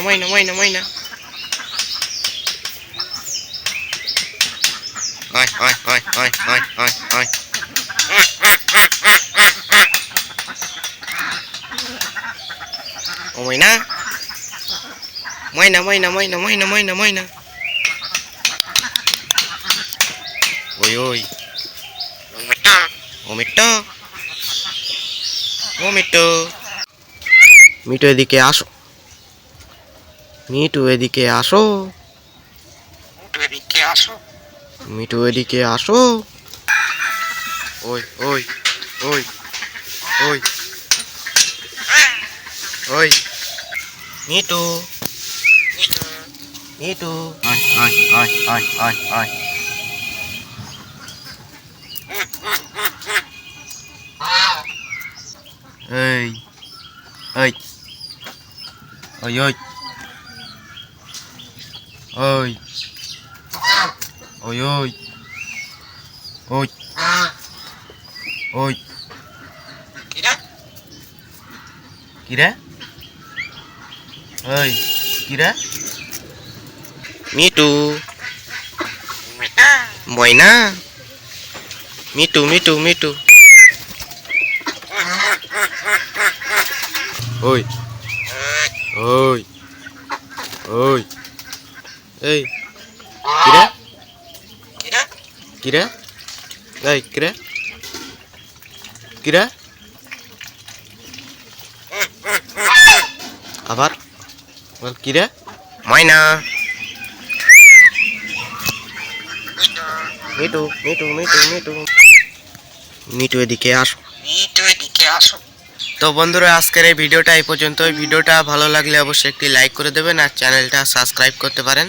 ময়না ময়না ময়না আয় আয় আয় আয় আয় আয় আয় ও ময়না ময়না ময়না ময়না ময়না ময়না ময়না ওই ওই ও মিট্টো ও মিট্টু মিটু এদিকে আসো মিটু এদিকে আসো। এদিকে আসো। মিটু এদিকে আসো। ওই ওই ওই ওই ওই মিটু। মিটু। আয় আয় আয় আয় আয় আয়। এই এই ওই ওই। ơi ôi ôi. Ôi. Ôi. Kira ơi kira mitu mồi na. Mi tui mi mitu mitu mitu ôi. Ôi. Ôi. এই কিরে? কিরা? কিরে? এই কিরে? কিরে? আবার? বল কিরে? ময়না। মিটু মিটু মিটু মিটু মিটু এদিকে আসো। মিটু এদিকে আসো। তো বন্ধুরা আজকের এই ভিডিওটা এই পর্যন্ত ভিডিওটা ভালো লাগলে অবশ্যই একটি লাইক করে দেবেন আর চ্যানেলটা সাবস্ক্রাইব করতে পারেন।